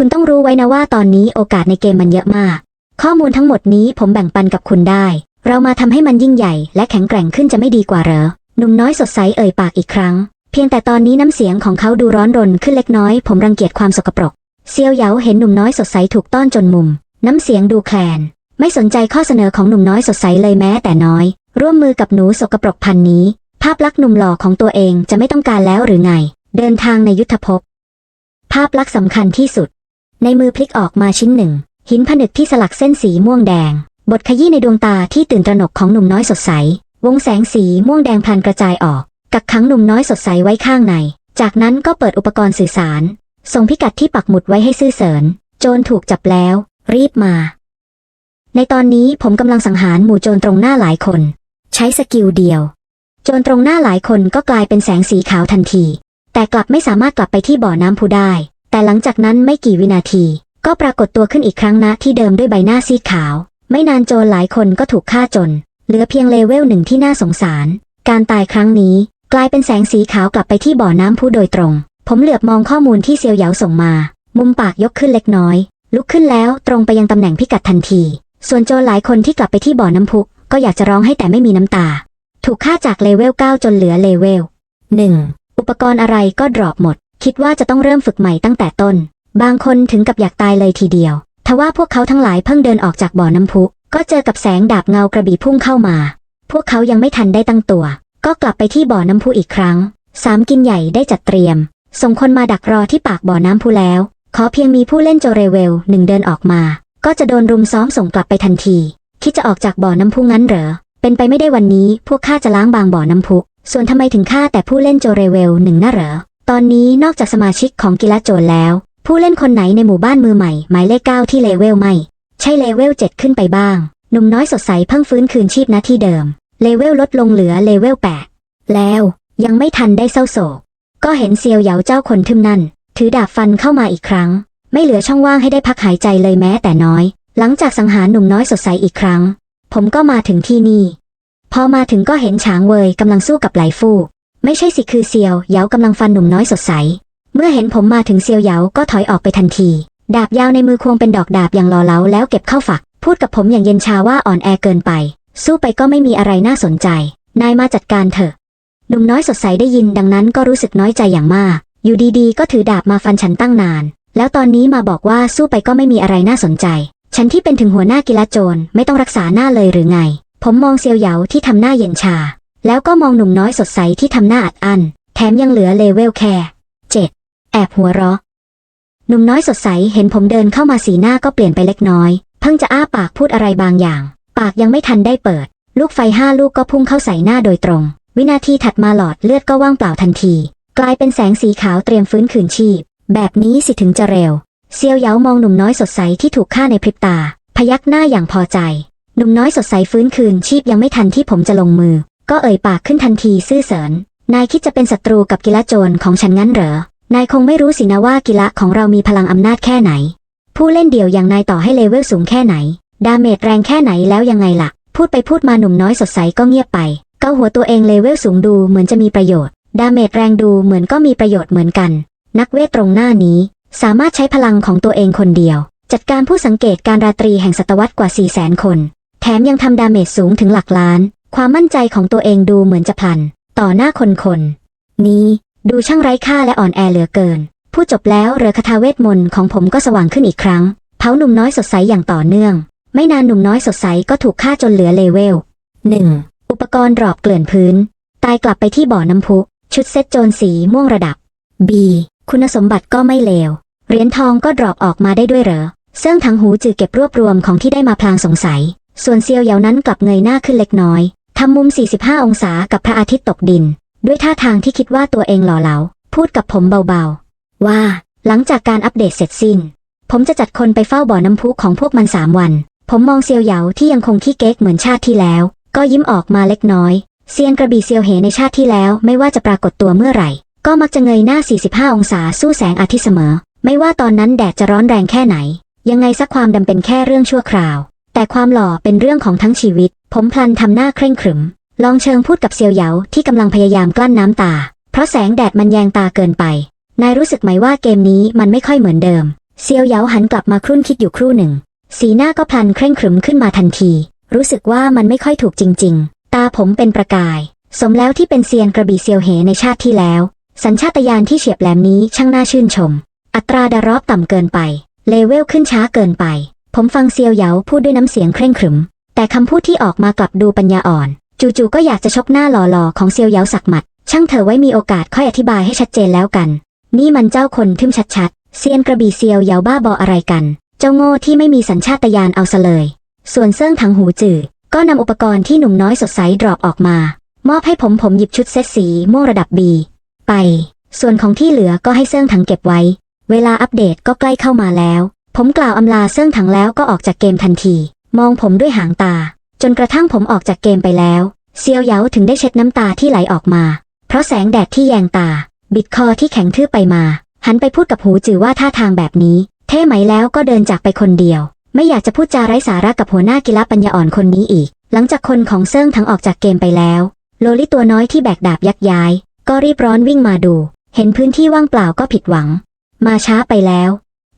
คุณต้องรู้ไว้นะว่าตอนนี้โอกาสในเกมมันเยอะมาก ข้อมูลทั้งหมดนี้ผมแบ่งปันกับคุณได้ เรามาทำให้มันยิ่งใหญ่ และแข็งแกร่งขึ้นจะไม่ดีกว่าเหรอหนุ่มน้อยสดใสเอ่ยปากอีกครั้ง เพียงแต่ตอนนี้น้ำเสียงของเขาดูร้อนรนขึ้นเล็กน้อย ผมรังเกียจความสกปรกเซียวเหยาเห็นหนุ่มน้อยสดใสถูกต้อนจนมุม น้ำเสียงดูแคลน ไม่สนใจข้อเสนอของหนุ่มน้อยสดใสเลยแม้แต่น้อย ร่วมมือกับหนูสกปรกพันนี้ ภาพลักษณ์หนุ่มหล่อของตัวเองจะไม่ต้องการแล้วหรือไง เดินทางในยุทธภพ ภาพลักษณ์สำคัญที่สุด ในมือพลิกออกมาชิ้นหนึ่ง หินผนึกที่สลักเส้นสีม่วงแดง บทขยี้ในดวงตาที่ตื่นตระหนกของหนุ่มน้อยสดใส วงแสงสีม่วงแดงพลันกระจายออก กักขังหนุ่มน้อยสดใสไว้ข้างใน จากนั้นก็เปิดอุปกรณ์สื่อสาร ส่งพิกัดที่ปักหมุดไว้ให้ซื่อเสริญ โจรถูกจับแล้ว รีบมา ในตอนนี้ผมกำลังสังหารหมู่โจรตรงหน้าหลายคน ใช้สกิลเดียวโจรตรงหน้าหลายคนก็กลายเป็นแสงสีขาวทันที แต่กลับไม่สามารถกลับไปที่บ่อน้ำพุได้ แต่หลังจากนั้นไม่กี่วินาที ก็ปรากฏตัวขึ้นอีกครั้งณที่เดิมด้วยใบหน้าซีดขาว ไม่นานโจรหลายคนก็ถูกฆ่าจน เหลือเพียงเลเวลหนึ่งที่น่าสงสาร การตายครั้งนี้ กลายเป็นแสงสีขาวกลับไปที่บ่อน้ำพุโดยตรง ผมเหลือบมองข้อมูลที่เซียวเหยาส่งมา มุมปากยกขึ้นเล็กน้อย ลุกขึ้นแล้วตรงไปยังตำแหน่งพิกัดทันที ส่วนโจรหลายคนที่กลับไปที่บ่อน้ำพุก็อยากจะร้องให้แต่ไม่มีน้ำตา ถูกฆ่าจากเลเวล9จนเหลือเลเวล 1. อุปกรณ์อะไรก็ดรอปหมด คิดว่าจะต้องเริ่มฝึกใหม่ตั้งแต่ต้น บางคนถึงกับอยากตายเลยทีเดียว ทว่าพวกเขาทั้งหลายเพิ่งเดินออกจากบ่อน้ำพุ ก็เจอกับแสงดาบเงากระบี่พุ่งเข้ามา พวกเขายังไม่ทันได้ตั้งตัว ก็กลับไปที่บ่อน้ำพุอีกครั้ง สามกินใหญ่ได้จัดเตรียม ส่งคนมาดักรอที่ปากบ่อน้ำพุแล้ว ขอเพียงมีผู้เล่นโจเรเวลหนึ่งเดินออกมา ก็จะโดนรุมซ้อมส่งกลับไปทันที คิดจะออกจากบ่อน้ำพุงั้นเหรอ เป็นไปไม่ได้วันนี้ พวกข้าจะล้างบางบ่อน้ำพุ ส่วนทำไมถึงฆ่าแต่ผู้เล่นโจเรเวลหนึ่งน่ะเหรอ ตอนนี้นอกจากสมาชิกของกิลาโจรแล้ว ผู้เล่นคนไหนในหมู่บ้านมือใหม่ หมายเลขเก้าที่เลเวลไม่ ใช่เลเวลเจ็ดขึ้นไปบ้าง หนุ่มน้อยสดใสเพิ่งฟื้นคืนชีพณที่เดิม เลเวลลดลงเหลือเลเวลแปดแล้วยังไม่ทันได้เศร้าโศก ก็เห็นเซียวเหยาเจ้าคนทึมนั่น ถือดาบฟันเข้ามาอีกครั้ง ไม่เหลือช่องว่างให้ได้พักหายใจเลยแม้แต่น้อย หลังจากสังหารหนุ่มน้อยสดใสอีกครั้ง ผมก็มาถึงที่นี่ พอมาถึงก็เห็นฉางเวยกำลังสู้กับไหลฟู่ ไม่ใช่สิคือเซียวเหยากำลังฟันหนุ่มน้อยสดใส เมื่อเห็นผมมาถึงเซียวเหยาก็ถอยออกไปทันที ดาบยาวในมือควงเป็นดอกดาบอย่างรอเล้าแล้วเก็บเข้าฝัก พูดกับผมอย่างเย็นชาว่าอ่อนแอเกินไป สู้ไปก็ไม่มีอะไรน่าสนใจ นายมาจัดการเถอะ หนุ่มน้อยสดใสได้ยินดังนั้นก็รู้สึกน้อยใจอย่างมาก อยู่ดีๆ ก็ถือดาบมาฟันฉันตั้งนาน แล้วตอนนี้มาบอกว่าสู้ไปก็ไม่มีอะไรน่าสนใจ ฉันที่เป็นถึงหัวหน้ากิลาโจรไม่ต้องรักษาหน้าเลยหรือไง ผมมองเซียวเหยาที่ทำหน้าเย็นชา แล้วก็มองหนุ่มน้อยสดใสที่ทำหน้าอัดอั้นแถมยังเหลือเลเวลแค่เจ็ดแอบหัวเราะหนุ่มน้อยสดใสเห็นผมเดินเข้ามาสีหน้าก็เปลี่ยนไปเล็กน้อย เพิ่งจะอ้าปากพูดอะไรบางอย่าง ปากยังไม่ทันได้เปิด ลูกไฟห้าลูกก็พุ่งเข้าใส่หน้าโดยตรง วินาทีถัดมาหลอดเลือดก็ว่างเปล่าทันที กลายเป็นแสงสีขาวเตรียมฟื้นคืนชีพ แบบนี้สิถึงจะเร็ว เซียวเยามองหนุ่มน้อยสดใสที่ถูกฆ่าในพริบตา พยักหน้าอย่างพอใจ หนุ่มน้อยสดใสฟื้นคืนชีพยังไม่ทันที่ผมจะลงมือ ก็เอ่ยปากขึ้นทันทีซื่อเสริญ นายคิดจะเป็นศัตรูกับกิละโจรของฉันงั้นเหรอ นายคงไม่รู้สินะว่ากิละของเรามีพลังอำนาจแค่ไหน ผู้เล่นเดี่ยวอย่างนายต่อให้เลเวลสูงแค่ไหน ดาเมจแรงแค่ไหนแล้วยังไงล่ะ พูดไปพูดมาหนุ่มน้อยสดใสก็เงียบไป เกาหัวตัวเองเลเวลสูงดูเหมือนจะมีประโยชน์ ดาเมจแรงดูเหมือนก็มีประโยชน์เหมือนกัน นักเวทตรงหน้านี้ สามารถใช้พลังของตัวเองคนเดียว จัดการผู้สังเกตการราตรีแห่งศตวรรษกว่า4 0 0แสนคน แถมยังทำดาเมจสูงถึงหลักล้าน ความมั่นใจของตัวเองดูเหมือนจะพลัน ต่อหน้าคนคนนี้ดูช่างไร้ค่าและอ่อนแอเหลือเกินพูดจบแล้วเรือคาถาเวทมนต์ของผมก็สว่างขึ้นอีกครั้ง เผาหนุ่มน้อยสดใสอย่างต่อเนื่อง ไม่นานหนุ่มน้อยสดใสก็ถูกฆ่าจนเหลือเลเวล 1. อุปกรณ์รอปเกลื่อนพื้น ตายกลับไปที่บ่อน้ำพุ ชุดเซ็ตโจรสีม่วงระดับ B คุณสมบัติก็ไม่เลว เหรียญทองก็ดรอปออกมาได้ด้วยเหรอเซิ่องถังหูจือเก็บรวบรวมของที่ได้มาพลางสงสัย ส่วนเซียวเหยานั้นกลับเงยหน้าขึ้นเล็กน้อย ทำมุม 45 องศากับพระอาทิตย์ตกดิน ด้วยท่าทางที่คิดว่าตัวเองหล่อเหลา พูดกับผมเบาๆ ว่า หลังจากการอัปเดตเสร็จสิ้น ผมจะจัดคนไปเฝ้าบ่อน้ำพุของพวกมันสามวัน ผมมองเซียวเหยาที่ยังคงขี้เก๊กเหมือนชาติที่แล้ว ก็ยิ้มออกมาเล็กน้อยเซียนกระบี่เซียวเหในชาติที่แล้วไม่ว่าจะปรากฏตัวเมื่อไหร่ ก็มักจะเงยหน้า 45 องศาสู้แสงอาทิตย์เสมอ ไม่ว่าตอนนั้นแดดจะร้อนแรงแค่ไหน ยังไงสักความดำเป็นแค่เรื่องชั่วคราว แต่ความหล่อเป็นเรื่องของทั้งชีวิต ผมพลันทำหน้าเคร่งขรึม ลองเชิงพูดกับเซียวเหยาที่กำลังพยายามกลั้นน้ำตา เพราะแสงแดดมันแยงตาเกินไป นายรู้สึกไหมว่าเกมนี้มันไม่ค่อยเหมือนเดิม เซียวเหยาหันกลับมาครุ่นคิดอยู่ครู่หนึ่ง สีหน้าก็พลันเคร่งขรึมขึ้นมาทันที รู้สึกว่ามันไม่ค่อยถูกจริง ๆ ตาผมเป็นประกาย สมแล้วที่เป็นเซียนกระบี่เซียวเหในชาติที่แล้ว สัญชาตญาณที่เฉียบแหลมนี้ช่างน่าชื่นชม อัตราดารอบต่ำเกินไป เลเวลขึ้นช้าเกินไป ผมฟังเซียวเหยาพูดด้วยน้ำเสียงเคร่งขรึม แต่คำพูดที่ออกมากลับดูปัญญาอ่อน จู่ๆก็อยากจะชกหน้าหล่อๆของเซียวเหยาสักหมัด ช่างเถอไว้มีโอกาสค่อยอธิบายให้ชัดเจนแล้วกัน นี่มันเจ้าคนทึมชัดๆเซียนกระบี่เซียวเหยาบ้าบออะไรกัน เจ้าโง่ที่ไม่มีสัญชาตญาณเอาซะเลย ส่วนเซิ่งถังหูจือก็นำอุปกรณ์ที่หนุ่มน้อยสดใสดรอปออกมา มอบให้ผมผมหยิบชุดเซตสีม่วงระดับ B ไป ส่วนของที่เหลือก็ให้เซิ่งถังเก็บไว้ เวลาอัปเดตก็ใกล้เข้ามาแล้ว ผมกล่าวอำลาเซิ่งถังแล้วก็ออกจากเกมทันที มองผมด้วยหางตา จนกระทั่งผมออกจากเกมไปแล้ว เซียวเหยาถึงได้เช็ดน้ำตาที่ไหลออกมา เพราะแสงแดดที่แยงตา บิดคอที่แข็งทื่อไปมา หันไปพูดกับหูจือว่าท่าทางแบบนี้ เท่ไหมแล้วก็เดินจากไปคนเดียว ไม่อยากจะพูดจาไร้สาระกับหัวหน้ากีฬาปัญญาอ่อนคนนี้อีก หลังจากคนของเซิ่งทั้งออกจากเกมไปแล้ว โลลิตัวน้อยที่แบกดาบยักย้าย ก็รีบร้อนวิ่งมาดู เห็นพื้นที่ว่างเปล่าก็ผิดหวัง มาช้าไปแล้ว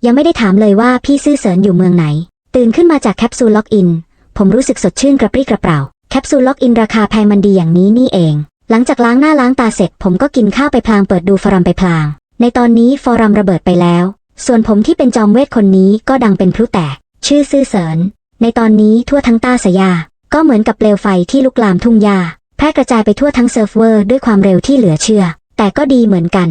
ยังไม่ได้ถามเลยว่าพี่ซื่อเสริญอยู่เมืองไหน ตื่นขึ้นมาจากแคปซูลล็อกอิน ผมรู้สึกสดชื่นกระปรี้กระเปร่า แคปซูลล็อกอินราคาแพงมันดีอย่างนี้นี่เอง หลังจากล้างหน้าล้างตาเสร็จ ผมก็กินข้าวไปพลางเปิดดูฟอรัมไปพลาง ในตอนนี้ฟอรัมระเบิดไปแล้ว ส่วนผมที่เป็นจอมเวทคนนี้ก็ดังเป็นพลุแตก ชื่อซื่อเสริญ ในตอนนี้ทั่วทั้งต้าสยา ก็เหมือนกับเปลวไฟที่ลุกลามทุ่งหญ้าแพร่กระจายไปทั่วทั้งเซิร์ฟเวอร์ด้วยความเร็วที่เหลือเชื่อ แต่ก็ดีเหมือนกัน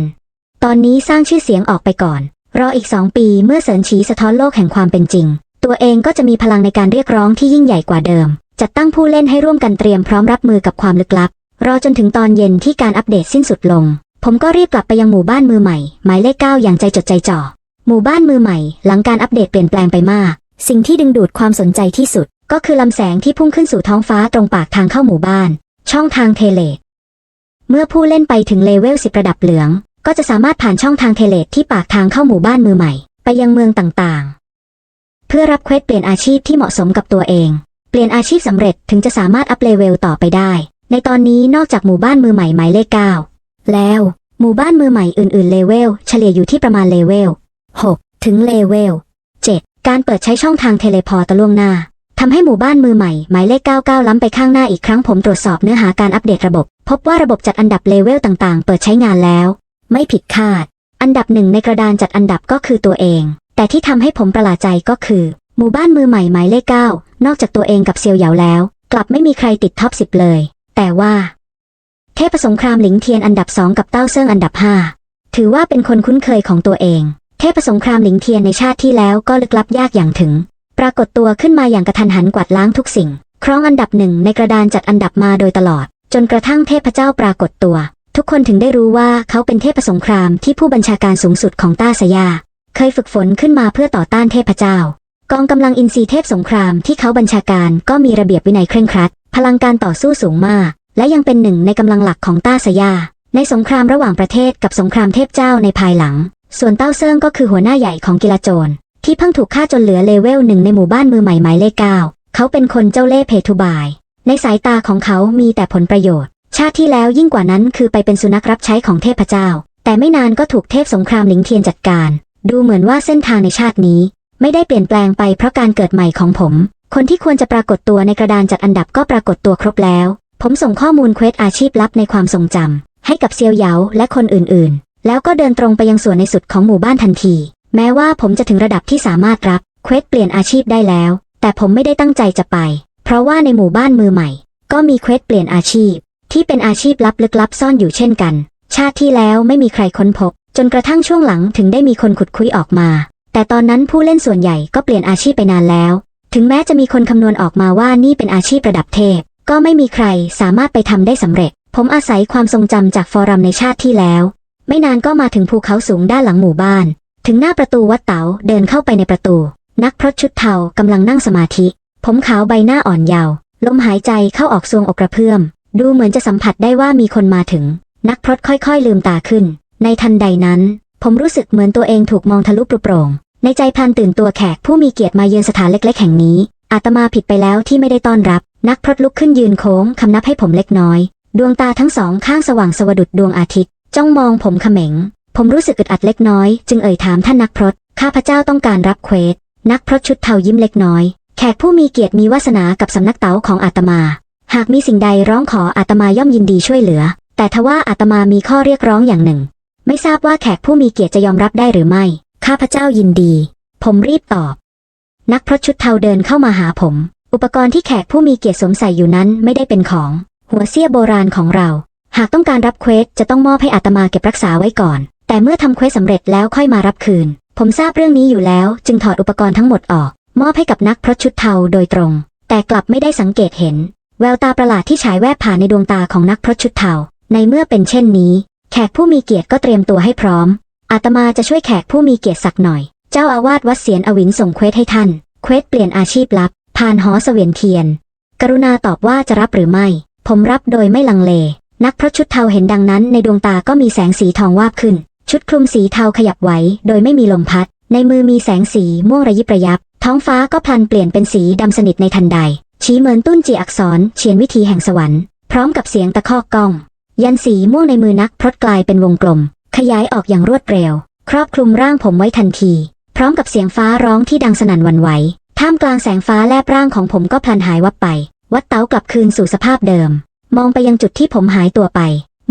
ตอนนี้สร้างชื่อเสียงออกไปก่อน รออีกสองปีเมื่อเสริญฉีสะท้อนโลกแห่งความเป็นจริง ตัวเองก็จะมีพลังในการเรียกร้องที่ยิ่งใหญ่กว่าเดิม จัดตั้งผู้เล่นให้ร่วมกันเตรียมพร้อมรับมือกับความลึกลับ รอจนถึงตอนเย็นที่การอัปเดตสิ้นสุดลง ผมก็รีบกลับไปยังหมู่บ้านมือใหม่ หมายเลขเก้าอย่างใจจดใจจ่อ หมู่บ้านมือใหม่ หลังการอัปเดตเปลี่ยนแปลงไปมาก สิ่งที่ดึงดูดความสนใจที่สุด ก็คือลำแสงที่พุ่งขึ้นสู่ท้องฟ้าตรงปากทางเข้าหมู่บ้าน ช่องทางเทเลตเมื่อผู้เล่นไปถึงเลเวลสิบระดับเหลือง ก็จะสามารถผ่านช่องทางเทเลตที่ปากทางเข้าหมู่บ้านมือใหม่ ไปยังเมืองต่างๆ เพื่อรับเควสเปลี่ยนอาชีพที่เหมาะสมกับตัวเอง เปลี่ยนอาชีพสำเร็จถึงจะสามารถอัพเลเวลต่อไปได้ ในตอนนี้นอกจากหมู่บ้านมือใหม่หมายเลขเก้าแล้วหมู่บ้านมือใหม่อื่นๆเลเวลเฉลี่ยอยู่ที่ประมาณเลเวล6ถึงเลเวล7การเปิดใช้ช่องทางเทเลพอร์ตล่วงหน้าทำให้หมู่บ้านมือใหม่หมายเลข 99 ล้ำไปข้างหน้าอีกครั้งผมตรวจสอบเนื้อหาการอัปเดตระบบ พบว่าระบบจัดอันดับเลเวลต่างๆ เปิดใช้งานแล้ว ไม่ผิดคาด อันดับหนึ่งในกระดานจัดอันดับก็คือตัวเอง แต่ที่ทำให้ผมประหลาดใจก็คือ หมู่บ้านมือใหม่หมายเลขเก้านอกจากตัวเองกับเซียวเหยาแล้ว กลับไม่มีใครติดท็อปสิบเลย แต่ว่า เทพสงครามหลิงเทียนอันดับสองกับเต้าเซิงอันดับห้าถือว่าเป็นคนคุ้นเคยของตัวเอง เทพสงครามหลิงเทียนในชาติที่แล้วก็ลึกลับยากอย่างถึง ปรากฏตัวขึ้นมาอย่างกระทันหันกวาดล้างทุกสิ่ง ครองอันดับหนึ่งในกระดานจัดอันดับมาโดยตลอด จนกระทั่งเทพเจ้าปรากฏตัว ทุกคนถึงได้รู้ว่าเขาเป็นเทพสงครามที่ผู้บัญชาการสูงสุดของต้าสยา เคยฝึกฝนขึ้นมาเพื่อต่อต้านเทพเจ้า กองกำลังอินทรีเทพสงครามที่เขาบัญชาการก็มีระเบียบวินัยเคร่งครัด พลังการต่อสู้สูงมาก และยังเป็นหนึ่งในกำลังหลักของต้าสยา ในสงครามระหว่างประเทศกับสงครามเทพเจ้าในภายหลัง ส่วนเต้าเซิงก็คือหัวหน้าใหญ่ของกีฬาโจรที่เพิ่งถูกฆ่าจนเหลือเลเวลหนึ่งในหมู่บ้านมือใหม่หมายเลขเก้าเขาเป็นคนเจ้าเล่ห์เพทุบาย ในสายตาของเขามีแต่ผลประโยชน์ ชาติที่แล้วยิ่งกว่านั้นคือไปเป็นสุนัขรับใช้ของเทพเจ้า แต่ไม่นานก็ถูกเทพสงครามหลิงเทียนจัดการ ดูเหมือนว่าเส้นทางในชาตินี้ ไม่ได้เปลี่ยนแปลงไปเพราะการเกิดใหม่ของผม คนที่ควรจะปรากฏตัวในกระดานจัดอันดับก็ปรากฏตัวครบแล้ว ผมส่งข้อมูลเควสอาชีพลับในความทรงจำให้กับเซียวเหยาและคนอื่นๆ แล้วก็เดินตรงไปยังส่วนในสุดของหมู่บ้านทันที แม้ว่าผมจะถึงระดับที่สามารถรับเควสเปลี่ยนอาชีพได้แล้ว แต่ผมไม่ได้ตั้งใจจะไป เพราะว่าในหมู่บ้านมือใหม่ ก็มีเควสเปลี่ยนอาชีพ ที่เป็นอาชีพลับลึกลับซ่อนอยู่เช่นกัน ชาติที่แล้วไม่มีใครค้นพบ จนกระทั่งช่วงหลังถึงได้มีคนขุดคุยออกมา แต่ตอนนั้นผู้เล่นส่วนใหญ่ก็เปลี่ยนอาชีพไปนานแล้ว ถึงแม้จะมีคนคำนวณออกมาว่านี่เป็นอาชีพระดับเทพ ก็ไม่มีใครสามารถไปทำได้สำเร็จ ผมอาศัยความทรงจำจากฟอรัมในชาติที่แล้ว ไม่นานก็มาถึงภูเขาสูงด้านหลังหมู่บ้าน ถึงหน้าประตูวัดเต๋าเดินเข้าไปในประตู นักพรตชุดเทากำลังนั่งสมาธิ ผมขาวใบหน้าอ่อนเยาว์ลมหายใจเข้าออกซวงอกกระเพื่อม ดูเหมือนจะสัมผัสได้ว่ามีคนมาถึง นักพรตค่อยๆ ลืมตาขึ้น ในทันใดนั้น ผมรู้สึกเหมือนตัวเองถูกมองทะลุปลุโปร่ง ในใจพันตื่นตัวแขกผู้มีเกียรติมาเยือนสถานเล็กๆ แห่งนี้ อาตมาผิดไปแล้วที่ไม่ได้ต้อนรับ นักพรตลุกขึ้นยืนโค้งคำนับให้ผมเล็กน้อย ดวงตาทั้งสองข้างสว่างสวดุดดวงอาทิตย์ จ้องมองผมเขม็ง ผมรู้สึกอึดอัดเล็กน้อย จึงเอ่ยถามท่านนักพรตข้าพเจ้าต้องการรับเควสนักพรตชุดเทายิ้มเล็กน้อย แขกผู้มีเกียรติมีวาสนากับสำนักเต๋าของอาตมา หากมีสิ่งใดร้องขออาตมาย่อมยินดีช่วยเหลือ แต่ทว่าอาตมามีข้อเรียกร้องอย่างหนึ่ง ไม่ทราบว่าแขกผู้มีเกียรติจะยอมรับได้หรือไม่ ข้าพเจ้ายินดี ผมรีบตอบ นักพรตชุดเทาเดินเข้ามาหาผม อุปกรณ์ที่แขกผู้มีเกียรติสวมใส่อยู่นั้นไม่ได้เป็นของ หัวเสี้ยโบราณของเรา หากต้องการรับเควสจะต้องมอบให้อาตมาเก็บรักษาไว้ก่อน แต่เมื่อทำเควสสำเร็จแล้วค่อยมารับคืน ผมทราบเรื่องนี้อยู่แล้ว จึงถอดอุปกรณ์ทั้งหมดออก มอบให้กับนักพรตชุดเทาโดยตรง แต่กลับไม่ได้สังเกตเห็น แววตาประหลาดที่ฉายแวบผ่านในดวงตาของนักพรตชุดเทาในเมื่อเป็นเช่นนี้ แขกผู้มีเกียรติก็เตรียมตัวให้พร้อม อาตมาจะช่วยแขกผู้มีเกียรติสักหน่อย เจ้าอาวาสวัดเสียนอวินส่งเควสให้ท่าน เควสเปลี่ยนอาชีพลับ ผ่านหอเสวียนเทียน กรุณาตอบว่าจะรับหรือไม่ ผมรับโดยไม่ลังเล นักพรตชุดเทาเห็นดังนั้น ในดวงตาก็มีแสงสีทองวาบขึ้น ชุดคลุมสีเทาขยับไหวโดยไม่มีลมพัด ในมือมีแสงสีม่วงระยิบระยับ ท้องฟ้าก็พลันเปลี่ยนเป็นสีดำสนิทในทันใด ชี้เหมือนตุ้นจีอักษรเฉียนวิธีแห่งสวรรค์ พร้อมกับเสียงตะคอกกล้อง ยันสีม่วงในมือนักพรตกลายเป็นวงกลม ขยายออกอย่างรวดเร็ว ครอบคลุมร่างผมไว้ทันที พร้อมกับเสียงฟ้าร้องที่ดังสนั่นวันไหวท่ามกลางแสงฟ้าแลบร่างของผมก็พลันหายวับไป วัดเต๋ากลับคืนสู่สภาพเดิม มองไปยังจุดที่ผมหายตัวไป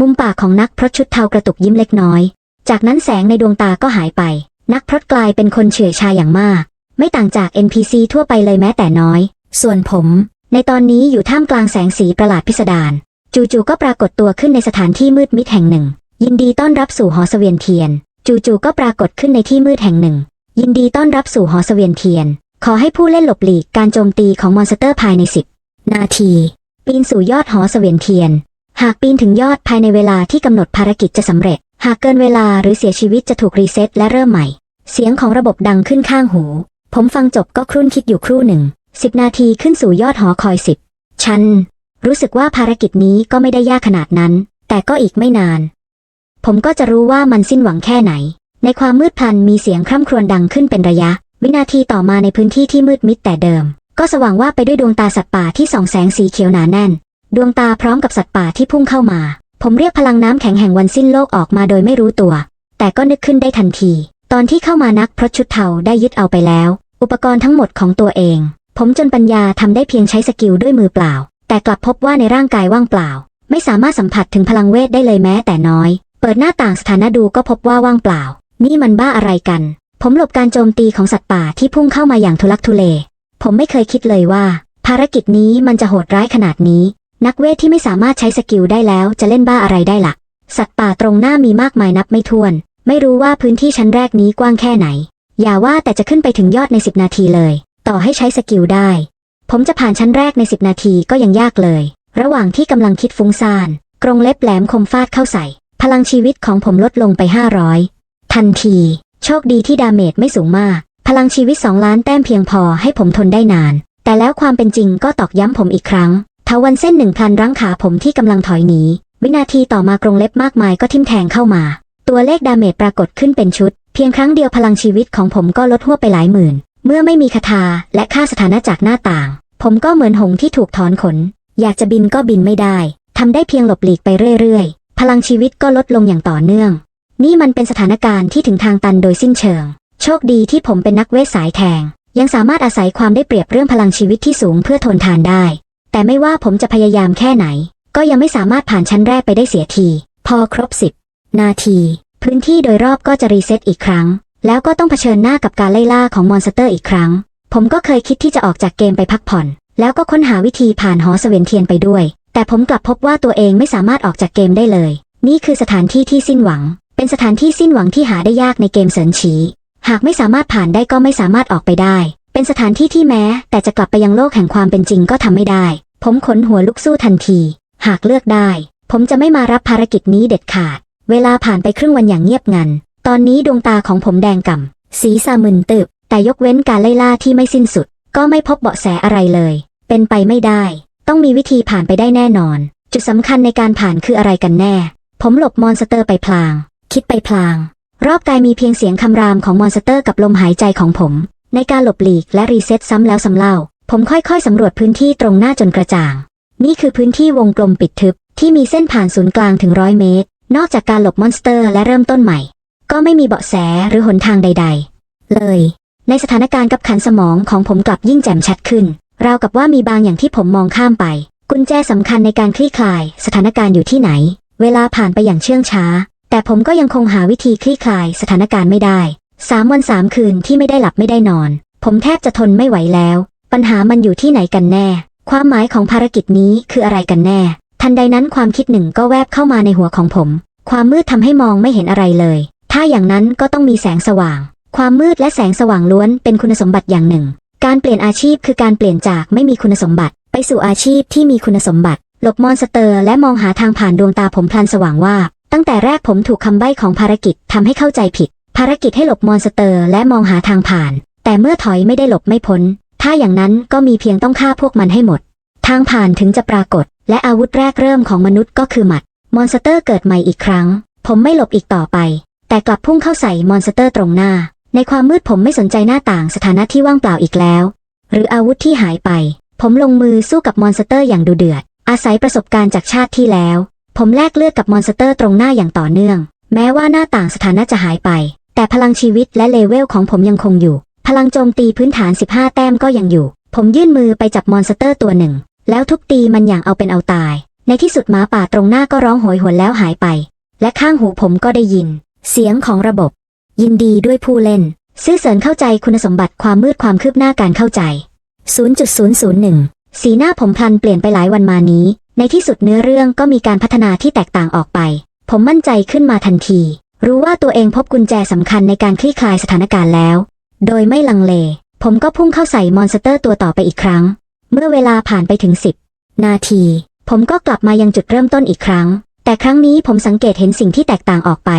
มุมปากของนักพรตชุดเทากระตุกยิ้มเล็กน้อย จากนั้นแสงในดวงตาก็หายไป นักพรตกลายเป็นคนเฉื่อยชายอย่างมาก ไม่ต่างจาก NPC ทั่วไปเลยแม้แต่น้อย ส่วนผม ในตอนนี้อยู่ท่ามกลางแสงสีประหลาดพิสดารจู่ๆก็ปรากฏตัวขึ้นในสถานที่มืดมิดแห่งหนึ่ง ยินดีต้อนรับสู่หอสเสวียนเทียน จู่ๆก็ปรากฏขึ้นในที่มืดแห่งหนึ่ง ยินดีต้อนรับสู่หอสเสวียนเทียน ขอให้ผู้เล่นหลบหลีกการโจมตีของมอนสเตอร์ภายใน10นาที ปีนสู่ยอดหอสเสวียนเทียน หากปีนถึงยอดภายในเวลาที่กำหนดภารกิจจะสำเร็จ หากเกินเวลาหรือเสียชีวิตจะถูกรีเซ็ตและเริ่มใหม่ เสียงของระบบดังขึ้นข้างหู ผมฟังจบก็ครุ่นคิดอยู่ครู่หนึ่ง สิบนาทีขึ้นสู่ยอดหอคอยสิบชั้นรู้สึกว่าภารกิจนี้ก็ไม่ได้ยากขนาดนั้น แต่ก็อีกไม่นาน ผมก็จะรู้ว่ามันสิ้นหวังแค่ไหน ในความมืดพลันมีเสียงคร่ำครวญดังขึ้นเป็นระยะ วินาทีต่อมาในพื้นที่ที่มืดมิดแต่เดิม ก็สว่างว่าไปด้วยดวงตาสัตว์ป่าที่ส่องแสงสีเขียวหนาแน่น ดวงตาพร้อมกับสัตว์ป่าที่พุ่งเข้ามา ผมเรียกพลังน้ำแข็งแห่งวันสิ้นโลกออกมาโดยไม่รู้ตัว แต่ก็นึกขึ้นได้ทันที ตอนที่เข้ามานักพรตชุดเทาได้ยึดเอาไปแล้ว อุปกรณ์ทั้งหมดของตัวเอง ผมจนปัญญาทำได้เพียงใช้สกิลด้วยมือเปล่า แต่กลับพบว่าในร่างกายว่างเปล่า ไม่สามารถสัมผัสถึงพลังเวทได้เลยแม้แต่น้อย เปิดหน้าต่างสถานะดูก็พบว่าว่างเปล่า นี่มันบ้าอะไรกัน ผมหลบการโจมตีของสัตว์ป่าที่พุ่งเข้ามาอย่างทุลักทุเล ผมไม่เคยคิดเลยว่า ภารกิจนี้มันจะโหดร้ายขนาดนี้ นักเวทที่ไม่สามารถใช้สกิลได้แล้วจะเล่นบ้าอะไรได้ละ่ะ สัตว์ป่าตรงหน้ามีมากมายนับไม่ถ้วน ไม่รู้ว่าพื้นที่ชั้นแรกนี้กว้างแค่ไหน อย่าว่าแต่จะขึ้นไปถึงยอดใน10นาทีเลย ต่อให้ใช้สกิลได้ ผมจะผ่านชั้นแรกใน 10 นาทีก็ยังยากเลย ระหว่างที่กำลังคิดฟุ้งซ่านกรงเล็บแหลมคมฟาดเข้าใส่ พลังชีวิตของผมลดลงไป 500 ทันที โชคดีที่ดาเมจไม่สูงมาก พลังชีวิต 2 ล้านแต้มเพียงพอให้ผมทนได้นาน แต่แล้วความเป็นจริงก็ตอกย้ำผมอีกครั้งทาวันเส้นหนึ่งพลันรั้งขาผมที่กำลังถอยหนีวินาทีต่อมากรงเล็บมากมายก็ทิ่มแทงเข้ามา ตัวเลขดาเมจปรากฏขึ้นเป็นชุด เพียงครั้งเดียวพลังชีวิตของผมก็ลดหัวไปหลายหมื่น เมื่อไม่มีคาถาและค่าสถานะจากหน้าต่าง ผมก็เหมือนหงส์ที่ถูกถอนขน อยากจะบินก็บินไม่ได้ทำได้เพียงหลบหลีกไปเรื่อยๆ พลังชีวิตก็ลดลงอย่างต่อเนื่อง นี่มันเป็นสถานการณ์ที่ถึงทางตันโดยสิ้นเชิง โชคดีที่ผมเป็นนักเวทสายแทง ยังสามารถอาศัยความได้เปรียบเรื่องพลังชีวิตที่สูงเพื่อทนทานได้ แต่ไม่ว่าผมจะพยายามแค่ไหน ก็ยังไม่สามารถผ่านชั้นแรกไปได้เสียที พอครบสิบนาที พื้นที่โดยรอบก็จะรีเซ็ตอีกครั้ง แล้วก็ต้องเผชิญหน้ากับการไล่ล่าของมอนสเตอร์อีกครั้ง ผมก็เคยคิดที่จะออกจากเกมไปพักผ่อน แล้วก็ค้นหาวิธีผ่านหอเสวียนเทียนไปด้วย แต่ผมกลับพบว่าตัวเองไม่สามารถออกจากเกมได้เลย นี่คือสถานที่ที่สิ้นหวัง เป็นสถานที่สิ้นหวังที่หาได้ยากในเกมเสินฉีหากไม่สามารถผ่านได้ก็ไม่สามารถออกไปได้ เป็นสถานที่ที่แม้ แต่จะกลับไปยังโลกแห่งความเป็นจริงก็ทำไม่ได้ ผมขนหัวลุกสู้ทันที หากเลือกได้ ผมจะไม่มารับภารกิจนี้เด็ดขาด เวลาผ่านไปครึ่งวันอย่างเงียบงัน ตอนนี้ดวงตาของผมแดงก่ำสีสามึนตึบ แต่ยกเว้นการไล่ล่าที่ไม่สิ้นสุด ก็ไม่พบเบาะแสอะไรเลย เป็นไปไม่ได้ ต้องมีวิธีผ่านไปได้แน่นอน จุดสำคัญในการผ่านคืออะไรกันแน่ ผมหลบมอนสเตอร์ไปพลาง คิดไปพลาง รอบกายมีเพียงเสียงคำรามของมอนสเตอร์กับลมหายใจของผม ในการหลบหลีกและรีเซ็ตซ้ำแล้วซ้ำเล่า ผมค่อยๆสำรวจพื้นที่ตรงหน้าจนกระจ่าง นี่คือพื้นที่วงกลมปิดทึบที่มีเส้นผ่านศูนย์กลางถึงร้อยเมตร นอกจากการหลบมอนสเตอร์และเริ่มต้นใหม่ ก็ไม่มีเบาะแสหรือหนทางใดเลย ในสถานการณ์กับขันสมองของผมกลับยิ่งแจ่มชัดขึ้น ราวกับว่ามีบางอย่างที่ผมมองข้ามไป กุญแจสำคัญในการคลี่คลาย สถานการณ์อยู่ที่ไหน เวลาผ่านไปอย่างเชื่องช้า แต่ผมก็ยังคงหาวิธีคลี่คลายสถานการณ์ไม่ได้สามวันสามคืนที่ไม่ได้หลับไม่ได้นอน ผมแทบจะทนไม่ไหวแล้ว ปัญหามันอยู่ที่ไหนกันแน่ ความหมายของภารกิจนี้คืออะไรกันแน่ ทันใดนั้นความคิดหนึ่งก็แวบเข้ามาในหัวของผม ความมืดทำให้มองไม่เห็นอะไรเลย ถ้าอย่างนั้นก็ต้องมีแสงสว่าง ความมืดและแสงสว่างล้วนเป็นคุณสมบัติอย่างหนึ่ง การเปลี่ยนอาชีพคือการเปลี่ยนจากไม่มีคุณสมบัติ ไปสู่อาชีพที่มีคุณสมบัติ หลบมอนสเตอร์ และมองหาทางผ่านดวงตาผมพลันสว่างว่า ตั้งแต่แรกผมถูกคำใบ้ของภารกิจทำให้เข้าใจผิด ภารกิจให้หลบมอนสเตอร์ และมองหาทางผ่าน แต่เมื่อถอยไม่ได้หลบไม่พ้น ถ้าอย่างนั้นก็มีเพียงต้องฆ่าพวกมันให้หมด ทางผ่านถึงจะปรากฏ และอาวุธแรกเริ่มของมนุษย์ก็คือหมัด มอนสเตอร์เกิดใหม่อีกครั้ง ผมไม่หลบอีกต่อไป แต่กลับพุ่งเข้าใส่มอนสเตอร์ตรงหน้า ในความมืดผมไม่สนใจหน้าต่างสถานะที่ว่างเปล่าอีกแล้ว หรืออาวุธที่หายไป ผมลงมือสู้กับมอนสเตอร์อย่างดุเดือด อาศัยประสบการณ์จากชาติที่แล้ว ผมแลกเลือดกับมอนสเตอร์ตรงหน้าอย่างต่อเนื่อง แม้ว่าหน้าต่างสถานะจะหายไป แต่พลังชีวิตและเลเวลของผมยังคงอยู่ พลังโจมตีพื้นฐาน 15 แต้มก็ยังอยู่ ผมยื่นมือไปจับมอนสเตอร์ตัวหนึ่ง แล้วทุบตีมันอย่างเอาเป็นเอาตาย ในที่สุดหมาป่าตรงหน้าก็ร้องโหยหวนแล้วหายไป และข้างหูผมก็ได้ยิน เสียงของระบบ ยินดีด้วยผู้เล่น ซื่อเสริญเข้าใจคุณสมบัติความมืดความคืบหน้าการเข้าใจ 0.001 สีหน้าผมพลันเปลี่ยนไปหลายวันมานี้ ในที่สุดเนื้อเรื่องก็มีการพัฒนาที่แตกต่างออกไป ผมมั่นใจขึ้นมาทันที รู้ว่าตัวเองพบกุญแจสำคัญในการคลี่คลายสถานการณ์แล้ว โดยไม่ลังเล ผมก็พุ่งเข้าใส่มอนสเตอร์ตัวต่อไปอีกครั้ง เมื่อเวลาผ่านไปถึง 10 นาที ผมก็กลับมายังจุดเริ่มต้นอีกครั้ง แต่ครั้งนี้ผมสังเกตเห็นสิ่งที่แตกต่างออกไป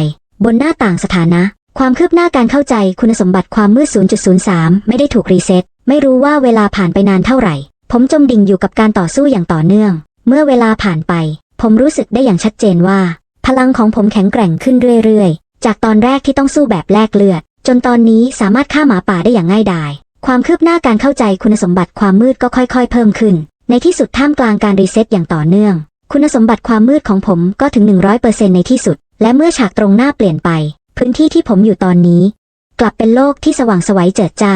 บนหน้าต่างสถานะ ความคืบหน้าการเข้าใจคุณสมบัติความมืด 0.03 ไม่ได้ถูกรีเซ็ต ไม่รู้ว่าเวลาผ่านไปนานเท่าไหร่ ผมจมดิ่งอยู่กับการต่อสู้อย่างต่อเนื่อง เมื่อเวลาผ่านไป ผมรู้สึกได้อย่างชัดเจนว่า พลังของผมแข็งแกร่งขึ้นเรื่อยๆ จากตอนแรกที่ต้องสู้แบบแลกเลือด จนตอนนี้สามารถฆ่าหมาป่าได้อย่างง่ายดาย ความคืบหน้าการเข้าใจคุณสมบัติความมืดก็ค่อย ๆ เพิ่มขึ้น ในที่สุดท่ามกลางการรีเซ็ตอย่างต่อเนื่อง คุณสมบัติความมืดของผมก็ถึง 100%ในที่สุด และเมื่อฉากตรงหน้าเปลี่ยนไป พื้นที่ที่ผมอยู่ตอนนี้ กลับเป็นโลกที่สว่างสวัยเจิดจ้า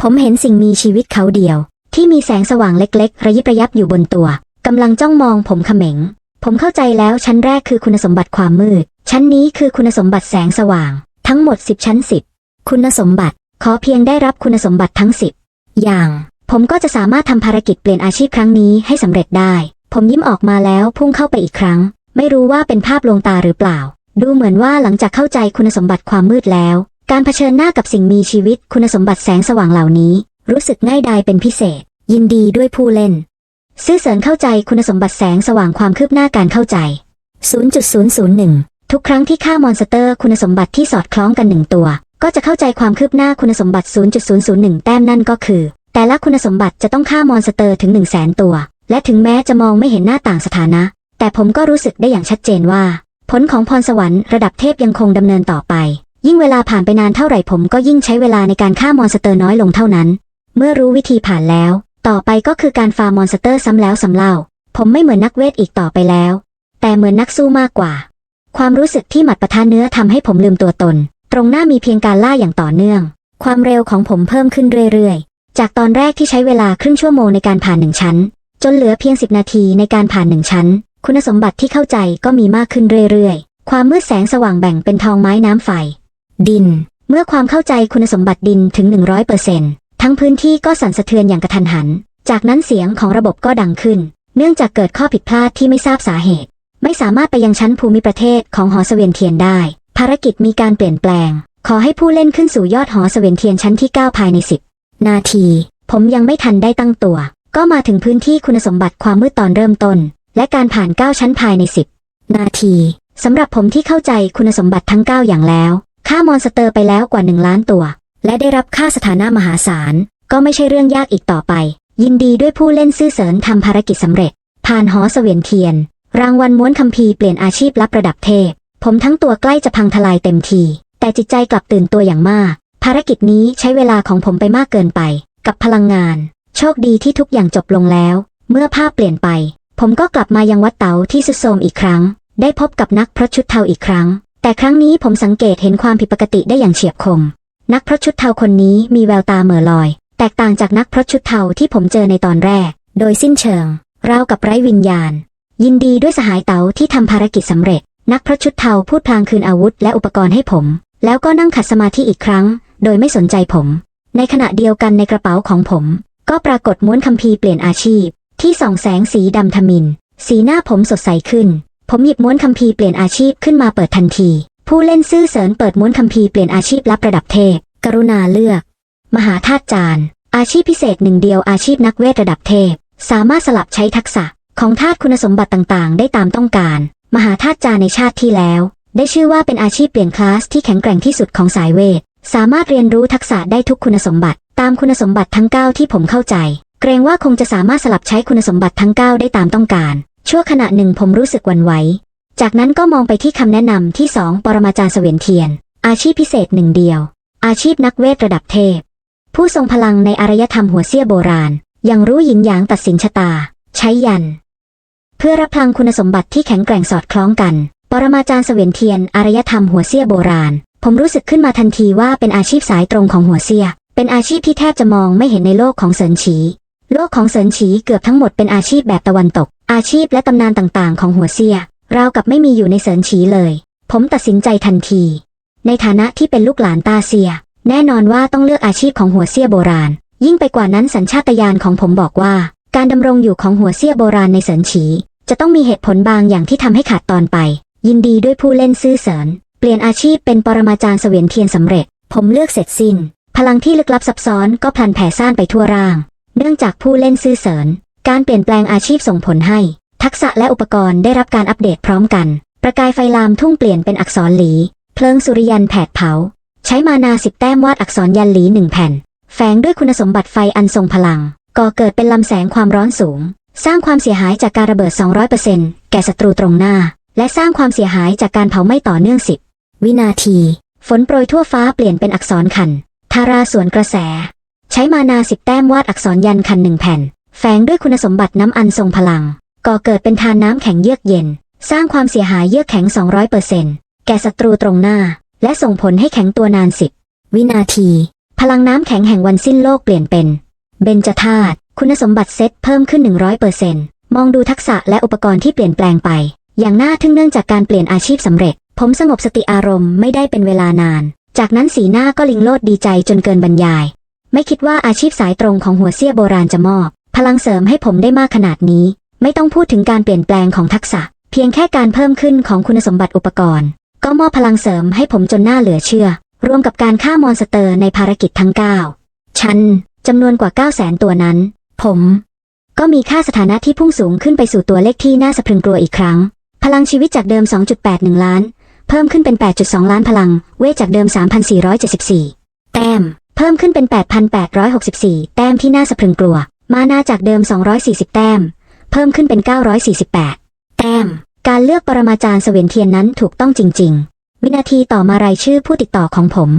ผมเห็นสิ่งมีชีวิตเขาเดียว ที่มีแสงสว่างเล็กๆ ระยิบระยับอยู่บนตัวกำลังจ้องมองผมเขม็ง ผมเข้าใจแล้วชั้นแรกคือคุณสมบัติความมืด ชั้นนี้คือคุณสมบัติแสงสว่าง ทั้งหมด 10 ชั้น 10 คุณสมบัติ ขอเพียงได้รับคุณสมบัติทั้ง 10 อย่าง ผมก็จะสามารถทำภารกิจเปลี่ยนอาชีพครั้งนี้ให้สำเร็จได้ ผมยิ้มออกมาแล้วพุ่งเข้าไปอีกครั้ง ไม่รู้ว่าเป็นภาพลวงตาหรือเปล่า ดูเหมือนว่าหลังจากเข้าใจคุณสมบัติความมืดแล้ว การเผชิญหน้ากับสิ่งมีชีวิตคุณสมบัติแสงสว่างเหล่านี้ รู้สึกง่ายดายเป็นพิเศษ ยินดีด้วยผู้เล่น ซื่อเสริญเข้าใจคุณสมบัติแสงสว่างความคืบหน้าการเข้าใจ 0.001 ทุกครั้งที่ฆ่ามอนสเตอร์คุณสมบัติที่สอดคล้องกันหนึ่งตัว ก็จะเข้าใจความคืบหน้าคุณสมบัติ 0.001 แต้มนั่นก็คือ แต่ละคุณสมบัติจะต้องฆ่ามอนสเตอร์ถึง 1 0 0 0 0แสนตัว และถึงแม้จะมองไม่เห็นหน้าต่างสถานะ แต่ผมก็รู้สึกได้อย่างชัดเจนว่า ผลของพรสวรรค์ระดับเทพยังคงดำเนินต่อไป ยิ่งเวลาผ่านไปนานเท่าไหร่ผมก็ยิ่งใช้เวลาในการฆ่ามอนสเตอร์น้อยลงเท่านั้น เมื่อรู้วิธีผ่านแล้ว ต่อไปก็คือการฟาร์มอนสเตอร์ซ้ำแล้วซ้ำเล่า ผมไม่เหมือนนักเวทอีกต่อไปแล้ว แต่เหมือนนักสู้มากกว่า ความรู้สึกที่หมัดประทานเนื้อทำให้ผมลืมตัวตน ตรงหน้ามีเพียงการล่าอย่างต่อเนื่อง ความเร็วของผมเพิ่มขึ้นเรื่อยๆ จากตอนแรกที่ใช้เวลาครึ่งชั่วโมงในการผ่านหนึ่งชั้น จนเหลือเพียง10นาทีในการผ่านหนึ่งชั้น คุณสมบัติที่เข้าใจก็มีมากขึ้นเรื่อยๆ ความมืดแสงสว่างแบ่งเป็นทองไม้น้ำไฟ ดิน เมื่อความเข้าใจคุณสมบัติดินถึง 100%ทั้งพื้นที่ก็สั่นสะเทือนอย่างกระทันหัน จากนั้นเสียงของระบบก็ดังขึ้น เนื่องจากเกิดข้อผิดพลาดที่ไม่ทราบสาเหตุ ไม่สามารถไปยังชั้นภูมิประเทศของหอเสวียนเทียนได้ ภารกิจมีการเปลี่ยนแปลง ขอให้ผู้เล่นขึ้นสู่ยอดหอเสวียนเทียนชั้นที่ 9 ภายใน 10 นาที ผมยังไม่ทันได้ตั้งตัว ก็มาถึงพื้นที่คุณสมบัติความมืดตอนเริ่มต้น และการผ่าน 9 ชั้นภายใน 10 นาทีสำหรับผมที่เข้าใจคุณสมบัติทั้ง 9 อย่างแล้วฆ่ามอนสเตอร์ไปแล้วกว่า 1 ล้านตัว และได้รับค่าสถานะมหาศาล ก็ไม่ใช่เรื่องยากอีกต่อไป ยินดีด้วยผู้เล่นซื่อเสริญทำภารกิจสำเร็จ ผ่านหอเสวียนเทียน รางวัลม้วนคัมภีร์เปลี่ยนอาชีพลับระดับเทพ ผมทั้งตัวใกล้จะพังทลายเต็มที แต่จิตใจกลับตื่นตัวอย่างมาก ภารกิจนี้ใช้เวลาของผมไปมากเกินไป กับพลังงาน โชคดีที่ทุกอย่างจบลงแล้ว เมื่อภาพเปลี่ยนไป ผมก็กลับมายังวัดเต๋าที่สุดโทมอีกครั้ง ได้พบกับนักพรตชุดเทาอีกครั้ง แต่ครั้งนี้ผมสังเกตเห็นความผิดปกติได้อย่างเฉียบคม นักพรตชุดเทาคนนี้มีแววตาเหม่อลอย แตกต่างจากนักพรตชุดเทาที่ผมเจอในตอนแรก โดยสิ้นเชิงราวกับไร้วิญญาณ ยินดีด้วยสหายเต๋าที่ทำภารกิจสำเร็จ นักพรตชุดเทาพูดพลางคืนอาวุธและอุปกรณ์ให้ผม แล้วก็นั่งขัดสมาธิอีกครั้ง โดยไม่สนใจผม ในขณะเดียวกันในกระเป๋าของผม ก็ปรากฏม้วนคัมภีร์เปลี่ยนอาชีพ ที่ส่องแสงสีดำทมิน สีหน้าผมสดใสขึ้น ผมหยิบม้วนคัมภีร์เปลี่ยนอาชีพขึ้นมาเปิดทันที ผู้เล่นซื่อเสริญเปิดม้วนคัมภีร์เปลี่ยนอาชีพลับระดับเทพ กรุณาเลือก มหาธาตุจารย์อาชีพพิเศษหนึ่งเดียวอาชีพนักเวทระดับเทพ สามารถสลับใช้ทักษะของธาตุคุณสมบัติต่างๆ ได้ตามต้องการ มหาธาตุจารในชาติที่แล้ว ได้ชื่อว่าเป็นอาชีพเปลี่ยนคลาสที่แข็งแกร่งที่สุดของสายเวท สามารถเรียนรู้ทักษะได้ทุกคุณสมบัติ ตามคุณสมบัติทั้ง 9 ที่ผมเข้าใจ เกรงว่าคงจะสามารถสลับใช้คุณสมบัติทั้ง 9 ได้ตามต้องการ ชั่วขณะหนึ่งผมรู้สึกวั่นไหว จากนั้นก็มองไปที่คำแนะนำที่2ปรมาจารย์เสวียนเทียน อาชีพพิเศษหนึ่งเดียว อาชีพนักเวทระดับเทพ ผู้ทรงพลังในอารยธรรมหัวเซี่ยโบราณ ยังรู้หยินหยางตัดสินชะตา ใช้ยัน เพื่อรับพลังคุณสมบัติที่แข็งแกร่งสอดคล้องกัน ปรมาจารย์เสวียนเทียน อารยธรรมหัวเซี่ยโบราณ ผมรู้สึกขึ้นมาทันทีว่าเป็นอาชีพสายตรงของหัวเซี่ยเป็นอาชีพที่แทบจะมองไม่เห็นในโลกของเซินฉี โลกของเซินฉีเกือบทั้งหมดเป็นอาชีพแบบตะวันตก อาชีพและตำนานต่างๆ ของหัวเซียราวกับไม่มีอยู่ในเซินฉีเลย ผมตัดสินใจทันที ในฐานะที่เป็นลูกหลานตาเซีย แน่นอนว่าต้องเลือกอาชีพของหัวเซียโบราณ ยิ่งไปกว่านั้นสัญชาตญาณของผมบอกว่า การดำรงอยู่ของหัวเซียโบราณในเสินฉี จะต้องมีเหตุผลบางอย่างที่ทำให้ขาดตอนไป ยินดีด้วยผู้เล่นซื่อเสินเปลี่ยนอาชีพเป็นปรมาจารย์เสวียนเทียนสำเร็จ ผมเลือกเสร็จสิ้น พลังที่ลึกลับซับซ้อนก็พลันแผ่ซ่านไปทั่วร่าง เนื่องจากผู้เล่นซื่อเสินการเปลี่ยนแปลงอาชีพส่งผลให้ ทักษะและอุปกรณ์ได้รับการอัปเดตพร้อมกัน ประกายไฟลามทุ่งเปลี่ยนเป็นอักษรหลี เพลิงสุริยันแผดเผา ใช้มานาสิบแต้มวาดอักษรยันหลีหนึ่งแผ่น แฝงด้วยคุณสมบัติไฟอันทรงพลัง ก่อเกิดเป็นลำแสงความร้อนสูง สร้างความเสียหายจากการระเบิด 200%แก่ศัตรูตรงหน้า และสร้างความเสียหายจากการเผาไหม้ต่อเนื่อง10วินาที ฝนโปรยทั่วฟ้าเปลี่ยนเป็นอักษรคันทาราสวนกระแส ใช้มานาสิบแต้มวาดอักษรยันคันหนึ่งแผ่น แฝงด้วยคุณสมบัติน้ำอันทรงพลัง ก่อเกิดเป็นทานน้ำแข็งเยือกเย็น สร้างความเสียหายเยือกแข็ง 200%แก่ศัตรูตรงหน้า และส่งผลให้แข็งตัวนาน10วินาที พลังน้ำแข็งแห่งวันสิ้นโลกเปลี่ยนเป็น เบญจธาตุคุณสมบัติเซตเพิ่มขึ้น 100%มองดูทักษะและอุปกรณ์ที่เปลี่ยนแปลงไป อย่างน่าทึ่งเนื่องจากการเปลี่ยนอาชีพสำเร็จ ผมสงบสติอารมณ์ไม่ได้เป็นเวลานาน จากนั้นสีหน้าก็ลิงโลดดีใจจนเกินบรรยาย ไม่คิดว่าอาชีพสายตรงของหัวเซี่ยโบราณจะมอบ พลังเสริมให้ผมได้มากขนาดนี้ ไม่ต้องพูดถึงการเปลี่ยนแปลงของทักษะ เพียงแค่การเพิ่มขึ้นของคุณสมบัติอุปกรณ์ ก็มอบพลังเสริมให้ผมจนหน่าเหลือเชื่อ รวมกับการฆ่ามอนสเตอร์ในภารกิจทั้ง 9 ชั้นจำนวนกว่า 9 0 0แสนตัวนั้น ผม ก็มีค่าสถานะที่พุ่งสูงขึ้นไปสู่ตัวเลขที่น่าสะพรึงกลัวอีกครั้ง พลังชีวิตจากเดิม 2.81 ล้าน เพิ่มขึ้นเป็น 8.2 ล้านพลัง เวทจากเดิม 3,474 แต้ม เพิ่มขึ้นเป็น 8,864 แต้มที่น่าสะพรึงกลัว มานาจากเดิม 240 แต้ม เพิ่มขึ้นเป็น 948 แต้ม การเลือกปรมาจารย์เสวียนเทียนนั้นถูกต้องจริง ๆ วินาทีต่อมารายชื่อผู้ติดต่อของผม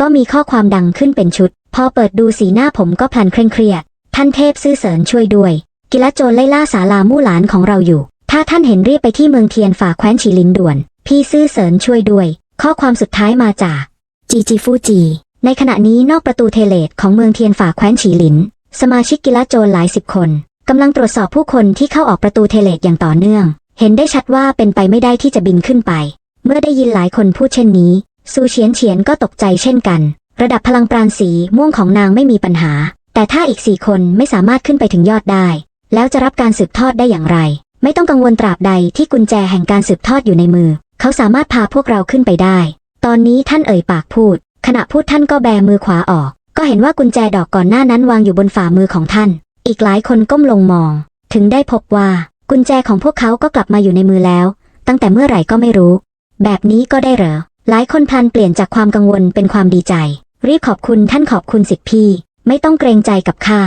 ก็มีข้อความดังขึ้นเป็นชุด พอเปิดดูสีหน้าผมก็พลันเคร่งเครียด ท่านเทพซื่อเสริญช่วยด้วย กิลโจรไล่ล่าสาลามู่หลานของเราอยู่ ถ้าท่านเห็นรีบไปที่เมืองเทียนฝ่าแคว้นฉีลินด่วน พี่ซื่อเสริญช่วยด้วย ข้อความสุดท้ายมาจากจีจีฟูจี ในขณะนี้นอกประตูเทเลตของเมืองเทียนฝ่าแคว้นฉีหลิน สมาชิกกิลโจรหลายสิบคนกำลังตรวจสอบผู้คนที่เข้าออกประตูเทเลตอย่างต่อเนื่อง เห็นได้ชัดว่าเป็นไปไม่ได้ที่จะบินขึ้นไป เมื่อได้ยินหลายคนพูดเช่นนี้ซูเฉียนเฉียนก็ตกใจเช่นกัน ระดับพลังปราณสีม่วงของนางไม่มีปัญหา แต่ถ้าอีกสี่คนไม่สามารถขึ้นไปถึงยอดได้ แล้วจะรับการสืบทอดได้อย่างไร ไม่ต้องกังวลตราบใดที่กุญแจแห่งการสืบทอดอยู่ในมือ เขาสามารถพาพวกเราขึ้นไปได้ ตอนนี้ท่านเอ่ยปากพูด ขณะพูดท่านก็แบมือขวาออก ก็เห็นว่ากุญแจดอกก่อนหน้านั้นวางอยู่บนฝ่ามือของท่าน อีกหลายคนก้มลงมอง ถึงได้พบว่ากุญแจของพวกเขาก็กลับมาอยู่ในมือแล้ว ตั้งแต่เมื่อไหร่ก็ไม่รู้ แบบนี้ก็ได้เหรอ หลายคนพลันเปลี่ยนจากความกังวลเป็นความดีใจ รีบขอบคุณท่านขอบคุณสิทธิพี่ ไม่ต้องเกรงใจกับข้า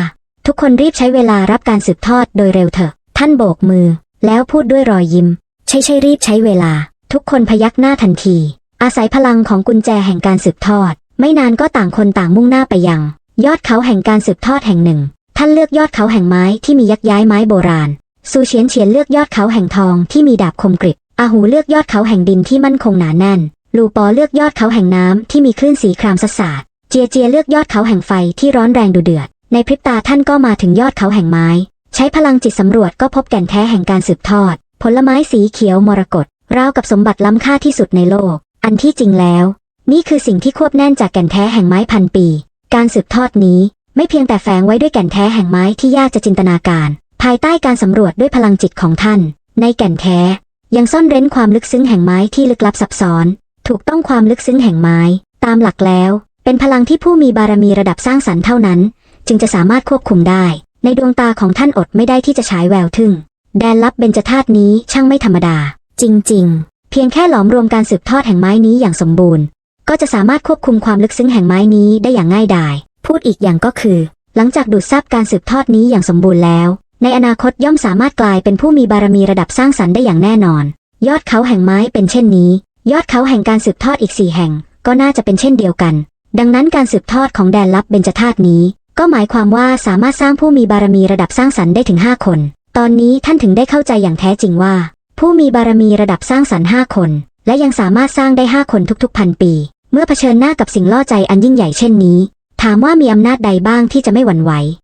ทุกคนรีบใช้เวลารับการสืบทอดโดยเร็วเถอะ ท่านโบกมือ แล้วพูดด้วยรอยยิ้ม ใช่ใช่รีบใช้เวลา ทุกคนพยักหน้าทันที อาศัยพลังของกุญแจแห่งการสืบทอด ไม่นานก็ต่างคนต่างมุ่งหน้าไปยัง ยอดเขาแห่งการสืบทอดแห่งหนึ่ง ท่านเลือกยอดเขาแห่งไม้ที่มียักย้ายไม้โบราณซูเฉียนเฉียนเลือกยอดเขาแห่งทองที่มีดาบคมกริบอาหูเลือกยอดเขาแห่งดินที่มั่นคงหนาแน่น ลูปอเลือกยอดเขาแห่งน้ำที่มีคลื่นสีครามสสาดเจจียเจียเลือกยอดเขาแห่งไฟที่ร้อนแรงดุเดือด ในพริบตาท่านก็มาถึงยอดเขาแห่งไม้ ใช้พลังจิตสำรวจก็พบแก่นแท้แห่งการสืบทอด ผลไม้สีเขียวมรกตราวกับสมบัติล้ำค่าที่สุดในโลก อันที่จริงแล้ว นี่คือสิ่งที่ควบแน่นจากแก่นแท้แห่งไม้พันปี การสืบทอดนี้ไม่เพียงแต่แฝงไว้ด้วยแก่นแท้แห่งไม้ที่ยากจะจินตนาการ ภายใต้การสำรวจด้วยพลังจิตของท่าน ในแก่นแท้ ยังซ่อนเร้นความลึกซึ้งแห่งไม้ที่ลึกลับซับซ้อน ถูกต้องความลึกซึ้งแห่งไม้ ตามหลักแล้ว เป็นพลังที่ผู้มีบารมีระดับสร้างสรรค์เท่านั้น จึงจะสามารถควบคุมได้ ในดวงตาของท่านอดไม่ได้ที่จะฉายแววทึ่ง แดนลับเบญจธาตุนี้ช่างไม่ธรรมดา จริง ๆ พียงแค่หลอมรวมการสืบทอดแห่งไม้นี้อย่างสมบูรณ์ ก็จะสามารถควบคุมความลึกซึ้งแห่งไม้นี้ได้อย่างง่ายดาย พูดอีกอย่างก็คือ หลังจากดูดซับการสืบทอดนี้อย่างสมบูรณ์แล้ว ในอนาคตย่อมสามารถกลายเป็นผู้มีบารมีระดับสร้างสรรค์ได้อย่างแน่นอน ยอดเขาแห่งไม้เป็นเช่นนี้ ยอดเขาแห่งการสืบทอดอีกสี่แห่ง ก็น่าจะเป็นเช่นเดียวกัน ดังนั้นการสืบทอดของแดนลับเบญจธาตุนี้ ก็หมายความว่าสามารถสร้างผู้มีบารมีระดับสร้างสรรค์ได้ถึง 5 คน ตอนนี้ท่านถึงได้เข้าใจอย่างแท้จริงว่า ผู้มีบารมีระดับสร้างสรรค์ห้าคน และยังสามารถสร้างได้ห้าคนทุกๆพันปี เมื่อเผชิญหน้ากับสิ่งล่อใจอันยิ่งใหญ่เช่นนี้ ถามว่ามีอำนาจใดบ้างที่จะไม่หวั่นไหว